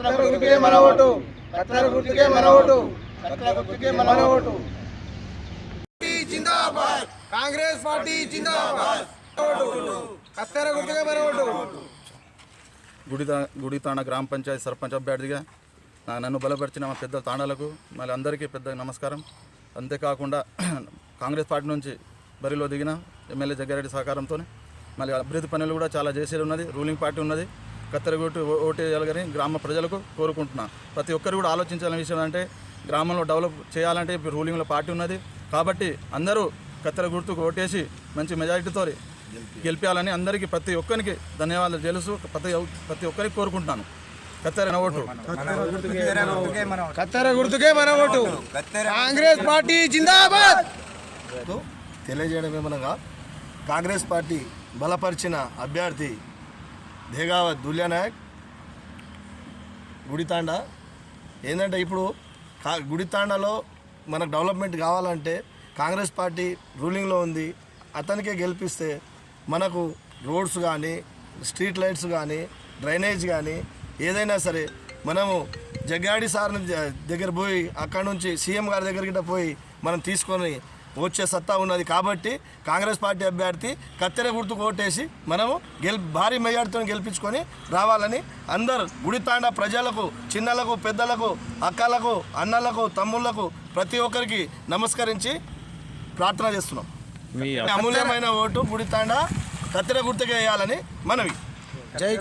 మన ఓటు. కత్తెర గుర్తుకే మన ఓటు. కత్తెర గుర్తుకే మన ఓటు. జిందాబాద్ కాంగ్రెస్ పార్టీ జిందాబాద్. కత్తెర గుర్తుకే మన ఓటు. గుడితా గుడితాండ గ్రామ పంచాయతీ సర్పంచ్ అభ్యర్థిగా నా- నన్ను బలపరిచిన మా పెద్ద తాండాలకు మళ్ళీ అందరికీ పెద్ద నమస్కారం. అంతేకాకుండా కాంగ్రెస్ పార్టీ నుంచి బరిలో దిగిన ఎమ్మెల్యే జగ్గారెడ్డి సహకారంతో మళ్ళీ అభివృద్ధి పనులు కూడా చాలా చేసేది ఉన్నది రూలింగ్ పార్టీ ఉన్నది. కత్తెరగొట్టు ఓటేయాలని గ్రామ ప్రజలకు కోరుకుంటున్నా. ప్రతి ఒక్కరు కూడా ఆలోచించాలని విషయం అంటే గ్రామంలో డెవలప్ చేయాలంటే ఇప్పుడు రూలింగ్లో పార్టీ ఉన్నది. కాబట్టి అందరూ కత్తెర గుర్తుకు ఓటేసి మంచి మెజారిటీతో గెలిపించాలని అందరికీ ప్రతి ఒక్కరికి ధన్యవాదాలు తెలుసు. ప్రతి ప్రతి ఒక్కరికి కోరుకుంటున్నాను. కత్తెర ఓటు. కత్తెర గుర్తుకే మన ఓటు. కాంగ్రెస్ పార్టీ జిందాబాద్! తెలియజేయడం ఏమనగా కాంగ్రెస్ పార్టీ బలపరిచిన అభ్యర్థి దేగావత్ దుల్యానాయక్ గుడితాండ. ఏంటంటే ఇప్పుడు కా గుడితాండలో మనకు డెవలప్మెంట్ కావాలంటే కాంగ్రెస్ పార్టీ రూలింగ్లో ఉంది. అతనికే గెలిపిస్తే మనకు రోడ్స్ కానీ స్ట్రీట్ లైట్స్ కానీ డ్రైనేజ్ కానీ ఏదైనా సరే మనము జగ్గాడి సార్ దగ్గర పోయి అక్కడ నుంచి సీఎం గారి దగ్గరికి పోయి మనం తీసుకొని వచ్చే సత్తా ఉన్నది కాబట్టి కాంగ్రెస్ పార్టీ అభ్యర్థి కత్తెర గుర్తుకు ఓటేసి మనము గెల్ భారీ మెజార్టీతో గెలిపించుకొని రావాలని అందరు గుడితాండ ప్రజలకు చిన్నలకు పెద్దలకు అక్కలకు అన్నలకు తమ్ముళ్ళకు ప్రతి ఒక్కరికి నమస్కరించి ప్రార్థన చేస్తున్నాం. అమూల్యమైన ఓటు గుడితాండ కత్తెర గుర్తుకు వేయాలని మనవి. జై